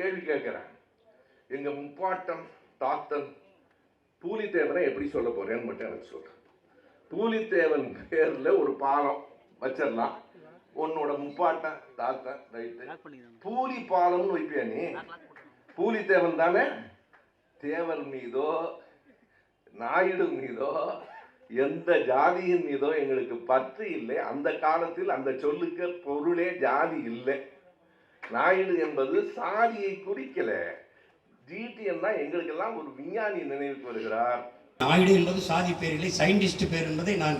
கேள்வி கேட்கிறேன் எங்க முப்பாட்டம் தாத்தன் பூலித்தேவனை எப்படி சொல்ல போறேன்னு மட்டும் எனக்கு சொல்றேன் பூலித்தேவன் பேர்ல ஒரு பாலம் வச்சிடலாம். உன்னோட முப்பாட்டன் தாத்தன் ரைட்டு. பூலி பாலம்னு வைப்பியா நீ? பூலித்தேவன் தானே? தேவர் மீதோ நாயுடு மீதோ எந்த ஜாதியின் மீதோ எங்களுக்கு பற்று இல்லை. அந்த காலத்தில் அந்த சொல்லுக்கு பொருளே ஜாதி இல்லை. நாயுடு என்பது சாதியை குறிக்கல. ஜிடிஎன் தான் எங்களுக்கெல்லாம் ஒரு விஞ்ஞானி நினைவுக்கு வருகிறார். நாயுடு என்பது சாதி பேர் இல்லை சயின்டிஸ்ட் பேர் என்பதை நான்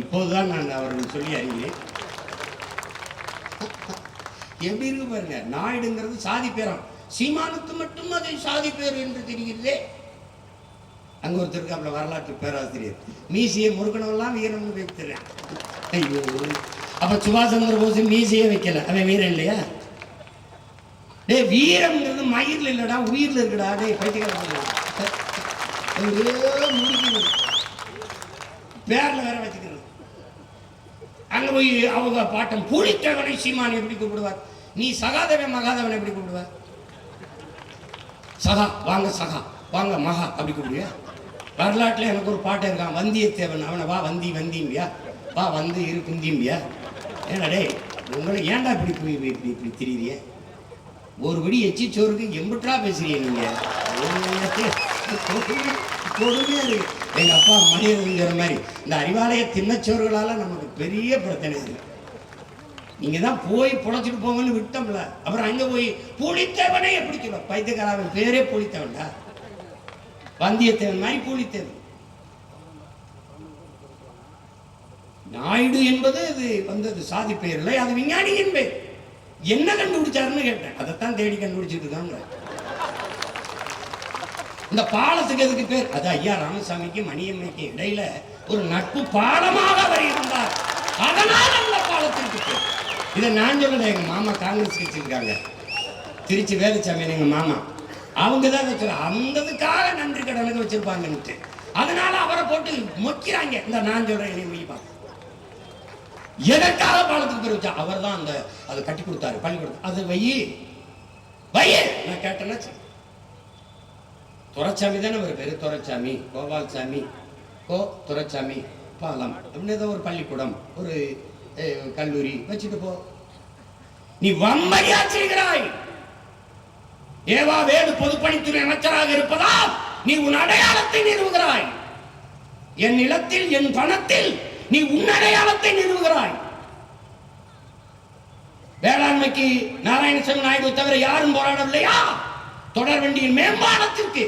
இப்போதுதான் நான் அவர்கள் சொல்லி அறிகிறேன். எப்படி இருக்கு பாருங்க நாயுடுங்கிறது சாதி பேராம். சீமானுக்கு மட்டும் அதை சாதி பேர் என்று தெரிகிறதே. அங்க ஒருத்தர் இருக்காப்புல வரலாற்று பேராசிரியர். மீசியை முருகனெல்லாம் வீரன் வைத்துறேன் ஐயோ. அப்ப சுபாஷ் சந்திர போஸ் மீசியே வைக்கல. அவன் வீரன் இல்லையா? டேய் வீரம்ங்கிறது மயிரில் இல்லைடா உயிரில் இருக்குடா. டே பைத்தியக்காரன் முடிக்கிறது. பேரில் வேற வச்சுக்கிறது. அங்கே போய் அவங்க பாட்டம் புளித்தவனை சீமான் எப்படி கூப்பிடுவார்? நீ சகாதேவன் மகாதேவன் எப்படி கூப்பிடுவார்? சகா வாங்க சகா வாங்க மகா அப்படி கூப்பிடுவியா? வரலாற்றில் எனக்கு ஒரு பாட்டு இருக்கான் வந்தியத்தேவன் அவனை வா வந்தி வந்திம்பியா வா வந்து இரு குந்திம்பியா ஏன்னா டேய் உங்களை ஏன்டா இப்படி இப்படி இப்படி இப்படி திரியிறியே? ஒரு படி எச்சி சோறுக்கு பேசுறீங்க நீங்க? கொடுமையா இருக்கு. எங்க அப்பா மணியருங்கிற மாதிரி இந்த அறிவாலய திண்ணச்சோறுகளால நமக்கு பெரிய பிரச்சனை இருக்கு நீங்க தான் போய் புழைச்சிட்டு போங்கன்னு விட்டோம்ல. அப்புறம் அங்க போய் புளித்தவனே எப்படி சொல்ல? பைத்தியக்காரன் பேரே புளித்தவன்டா வந்தியத்தேவன் மாதிரி புளித்தேவன் நாயுடு என்பது இது வந்தது சாதி பெயர் இல்லை அது விஞ்ஞானியின் பெயர். என்ன கண்டுபிடிச்சாருன்னு கேட்டேன். அதைத்தான் தேடி கண்டுபிடிச்சிட்டு இருக்காங்க இந்த பாலத்துக்கு எதுக்கு பேர்? அது ஐயா ராமசாமிக்கு மணியம்மைக்கு இடையில ஒரு நட்பு பாலமாக அவர் இருந்தார் அதனால் அந்த பாலத்திற்கு பேர். இதை நான் சொல்லல எங்க மாமா காங்கிரஸ் கட்சி இருக்காங்க. திருச்சி வேலுச்சாமி எங்க மாமா. அவங்க தான் வச்சு அந்ததுக்காக நன்றி கடனுக்கு வச்சிருப்பாங்கன்ட்டு அதனால அவரை போட்டு மொக்கிறாங்க. இந்த நான் சொல்றேன் என்னை போய் எதற்காக பாலத்துக்கு பேர் வச்சா அவர் தான் அந்த அதை கட்டி கொடுத்தாரு பள்ளிக்கூடத்து அது வை வை நான் கேட்டேன்னா துரைச்சாமி தானே ஒரு பேர்? துரைச்சாமி கோபால்சாமி கோ துரைச்சாமி பாலம் அப்படின்னு ஏதோ ஒரு பள்ளிக்கூடம் ஒரு கல்லூரி. வச்சுட்டு போ. நீ வம்மையா செய்கிறாய். ஏவா வேறு பொதுப்பணித்துறை அமைச்சராக இருப்பதால் நீ உன் அடையாளத்தை நிறுவுகிறாய் என் நிலத்தில் என் பணத்தில் நீ உன் அடையாளத்தை நிறுவுகிறாய். வேளாண்மைக்கு நாராயணசாமி நாயுடு தவிர யாரும் போராடவில்லையா? தொடர் வண்டியின் மேம்பாலத்திற்கு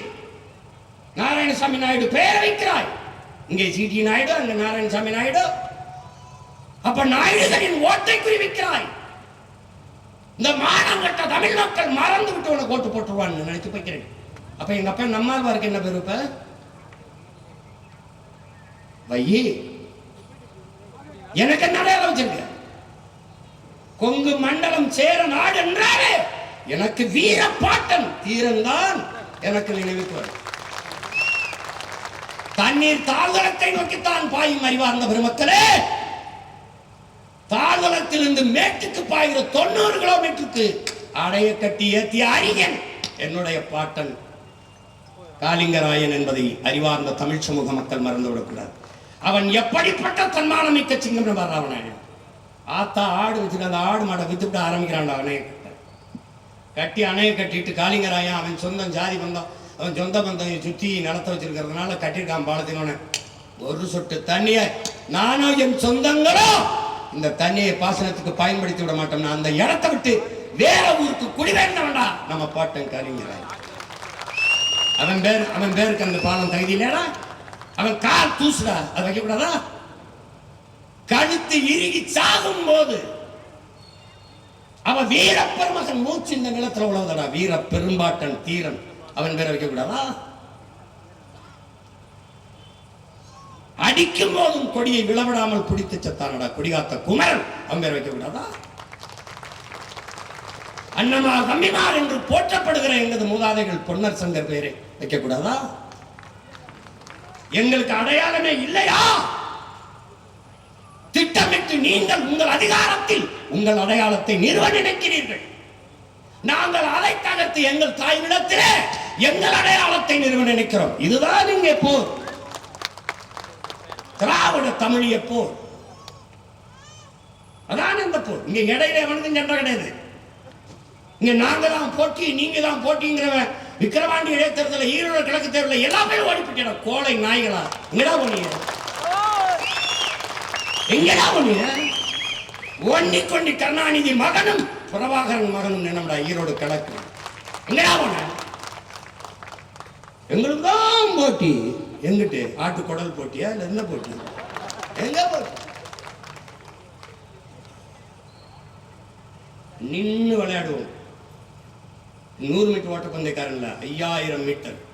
நாராயணசாமி நாயுடு பெயர் வைக்கிறாய். இங்கே சிடி நாயுடு அங்க நாராயணசாமி நாயுடு. அப்ப நாயுடுகளின் ஓட்டை குறிவிக்கிறாய். இந்த மானங்கட்ட தமிழ் மக்கள் மறந்து விட்டு உனக்கு ஓட்டு போட்டுருவான்னு நினைச்சு போய்க்கிறேன். அப்ப எங்க அப்பா நம்மாழ்வாருக்கு என்ன பேரு இப்ப வையி. எனக்கு என்ன அடையாளம் வச்சிருக்க? கொங்கு மண்டலம் சேர நாடு என்றாலே எனக்கு வீர பாட்டன் தீரன்தான் எனக்கு நினைவுக்கு வரும். தண்ணீர் தாழ்தளத்தை நோக்கித்தான் பாயும் அறிவார்ந்த பெருமக்களே. தாழ்தளத்திலிருந்து மேட்டுக்கு பாய்கிற தொண்ணூறு கிலோமீட்டருக்கு அடைய கட்டி ஏத்திய அறிஞன் என்னுடைய பாட்டன். காளிங்கராயன் என்பதை அறிவார்ந்த தமிழ் சமூக மக்கள் மறந்துவிடக்கூடாது. அவன் எப்படிப்பட்ட தன்மானம் மிக்க சிங்கம் அவனை. ஆத்தா ஆடு வச்சுட்டு அந்த ஆடு மாடை வித்துவிட்டு ஆரம்பிக்கிறான் அணையை கட்ட கட்டி அணையை கட்டிட்டு காளிங்கராயன் அவன் சொந்தம் ஜாதி பந்தம் அவன் சொந்த பந்தம் சுத்தி நடத்த வச்சிருக்கிறதுனால கட்டியிருக்கான் பாலத்தினோட ஒரு சொட்டு தண்ணியை நானும் என் சொந்தங்களோ இந்த தண்ணியை பாசனத்துக்கு பயன்படுத்தி விட மாட்டோம்னா அந்த இடத்தை விட்டு வேற ஊருக்கு குடிவேண்டவன்டா நம்ம பாட்டன் காளிங்கராயன் அவன் பேர் அவன் பேருக்கு அந்த பாலம் தகுதி இல்லையா அவன் கால் தூசுடா அதை வைக்கக்கூடாதா கழுத்து இறுகி சாகும் போது அவன் வீர பெருமகன் மூச்சு இந்த நிலத்துல உழவுதடா. வீர பெரும்பாட்டன் தீரன். அவன் பேரை வைக்கக்கூடாதா அடிக்கும் போதும் கொடியை விளவிடாமல் பிடித்து செத்தானடா கொடிகாத்த குமரன். அவன் பேரை வைக்கக்கூடாதா அண்ணமார் தம்பிமார் என்று போற்றப்படுகிற எங்களது மூதாதைகள் பொன்னர் சங்கர் பேரை வைக்கக்கூடாதா எங்களுக்கு அடையாளமே இல்லையா? திட்டமிட்டு நீங்கள் உங்கள் அதிகாரத்தில் உங்கள் அடையாளத்தை நிறுவ நினைக்கிறீர்கள். நாங்கள் அதை தகர்த்து எங்கள் தாய்நிலத்திலே எங்கள் அடையாளத்தை நிறுவ நினைக்கிறோம். இதுதான் இங்கே போர். திராவிட தமிழிய போர். அதான் இந்த போர். இங்க இடையில எவனுக்கும் சண்டை கிடையாது. இங்க நாங்க தான் போட்டி நீங்க தான் போட்டிங்கிறவன் விக்கிரவாண்டி இடைத்தேர்தல ஈரோடு கிழக்கு தேர்தல எல்லாமே பேரும் ஓடிப்பிட்டா கோலை நாய்களா? எங்கடா போனீங்க? எங்கடா போனீங்க? ஒன்னி கொண்டி கருணாநிதி மகனும் பிரபாகரன் மகனும் நம்மடா ஈரோடு கிழக்கு. எங்கடா போன? எங்களுக்கு தான் போட்டி. எங்கிட்டு? ஆட்டு குடல் போட்டியா? இல்ல என்ன போட்டி? எங்க போட்டி? நின்று விளையாடுவோம். நூறு மீட்டர் ஓட்டப்பந்தயக்காரன்ல ஐயாயிரம் மீட்டர்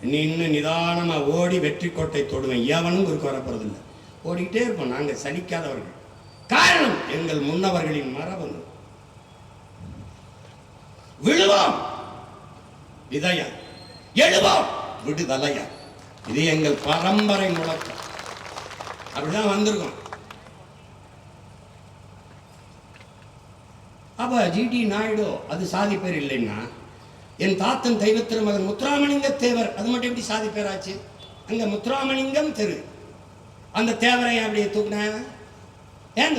நின்னு நிதானமா ஓடி வெற்றி கோட்டை தொடுவேன். எவனும் குறுக்க வரப்போறதில்லை. ஓடிக்கிட்டே இருப்போம். நாங்க சலிக்காதவர்கள். காரணம் எங்கள் முன்னவர்களின் மரபு விழுவோம். விதையா? எழுவோம். விடுதலையா? இது எங்கள் பரம்பரை முழக்கம். அப்படிதான் வந்திருக்கோம். அப்போ ஜிடி நாயுடு அது சாதி பேர் இல்லைன்னா என் தாத்தன் தெய்வ திருமகன் முத்துராமலிங்க தேவர் அது மட்டும் எப்படி சாதி பேராச்சு? அங்கே முத்துராமலிங்கம் தெரு. அந்த தேவரை அப்படியே தூக்குன ஏன்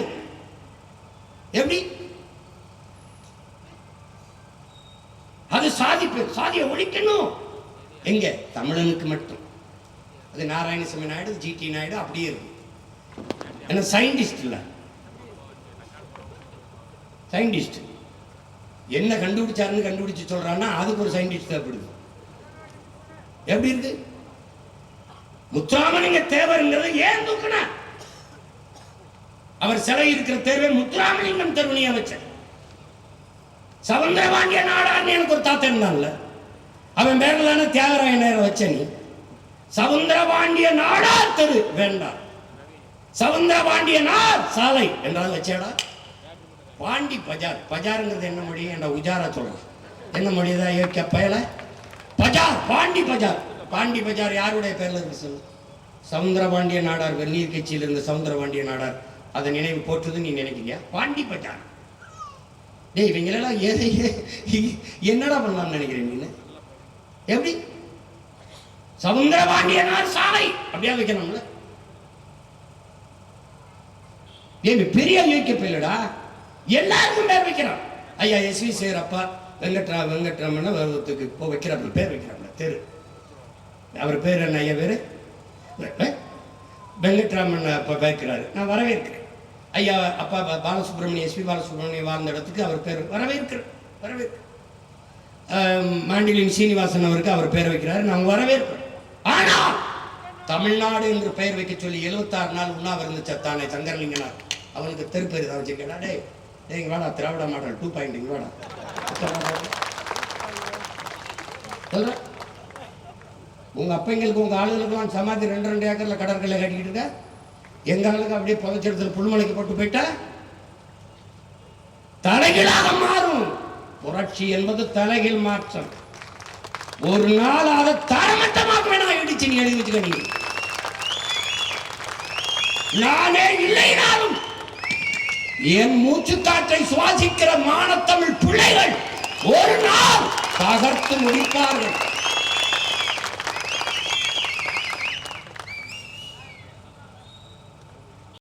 எப்படி? அது சாதி பேர் சாதியை ஒழிக்கணும். எங்க? தமிழனுக்கு மட்டும். அது நாராயணசாமி நாயுடு ஜிடி நாயுடு அப்படியே இருக்கும் ஏன்னா சயின்டிஸ்ட் இல்லை. சயின்டிஸ்ட் என்ன கண்டுபிடிச்சாருன்னு கண்டுபிடிச்சு சொல்றான்னா அதுக்கு ஒரு சயின்டிஸ்ட் தேவைப்படுது. எப்படி இருக்கு? முத்துராமலிங்க தேவருங்கிறது ஏன் தூக்குன அவர் சிலை இருக்கிற தேர்வை முத்துராமலிங்கம் தெருவனையா வச்சார். வாங்கிய நாடான்னு எனக்கு ஒரு தாத்தா இருந்தான்ல. அவன் பேர்ல தானே தியாகராய நேரம் வச்ச நீ சவுந்தரபாண்டிய நாடார் தெரு வேண்டாம். சவுந்தரபாண்டிய நார் சாலை என்றால் வச்சேடா? பாண்டி பஜார். பஜாருங்கிறது என்ன மொழி? என்ற உஜாரா சொல்லலாம் என்ன மொழி தான் இயற்கை பயல? பஜார்! பாண்டி பஜார்! பாண்டி பஜார் யாருடைய பேரில் இருக்கு சொல்லு? சவுந்தரபாண்டிய நாடார் வெந்நீர் கட்சியில் இருந்த சவுந்தரபாண்டிய நாடார். அதை நினைவு போற்றுது நீ நினைக்கிறீங்க பாண்டி பஜார். டேய் இவங்களெல்லாம் எதை என்னடா பண்ணலாம்னு நினைக்கிறேன் நீ எப்படி? சவுந்தரபாண்டிய சாலை! அப்படியா வைக்கணும்ல? ஏன் பெரிய யோசிக்க பிள்ளைடா எல்லாருக்கும் பேர் வைக்கிறான். ஐயா எஸ் வி சேரப்பா வெங்கட்ரா வெங்கட்ராமன் வருவத்துக்கு இப்போ வைக்கிறாப்புல பேர் வைக்கிறாப்புல தெரு. அவர் பேர் என்ன ஐயா பேர்? வெங்கட்ராமன் அப்போ வைக்கிறாரு நான் வரவேற்கிறேன். ஐயா அப்பா பா- பாலசுப்ரமணியம் எஸ்பி பாலசுப்ரமணியம் வாழ்ந்த இடத்துக்கு அவர் பேர் வரவேற்கிறேன். வரவேற்கிறேன். ஆம், மாண்டிலின் சீனிவாசன் அவருக்கு அவர் பேர் வைக்கிறாரு. நான் வரவேற்கிறேன். ஆனால் தமிழ்நாடு என்று பெயர் வைக்க சொல்லி 76 நாள் உண்ணாவிருந்து சத்தானே சங்கரலிங்கனார். அவனுக்கு தெருப்பேர் தான் வச்சுக்கடா டேய் டேய் வாடா திராவிட மாடல் டூ பாயிண்ட் இங்க வாடா. உங்க அப்பங்களுக்கு உங்க ஆளுகளுக்கெல்லாம் சமாதி ரெண்டு ரெண்டு ஏக்கர்ல கடற்கரை கட்டிக்கிட்டு இருக்க? எங்க ஆளுக்கு அப்படியே புதைச்செடுத்துல புல்மலைக்கு போட்டு போயிட்டா? தலைகீழாக மாறும். புரட்சி என்பது தலைகீழ் மாற்றம். ஒரு நாள் அதை தரமட்டமாக வேணா இடிச்சு நீ எழுதி வச்சுக்க நீ. நானே இல்லைனாலும் என் மூச்சு காற்றை சுவாசிக்கிற மானத்தமிழ் பிள்ளைகள் ஒரு நாள் தகர்த்து முடிப்பார்கள்.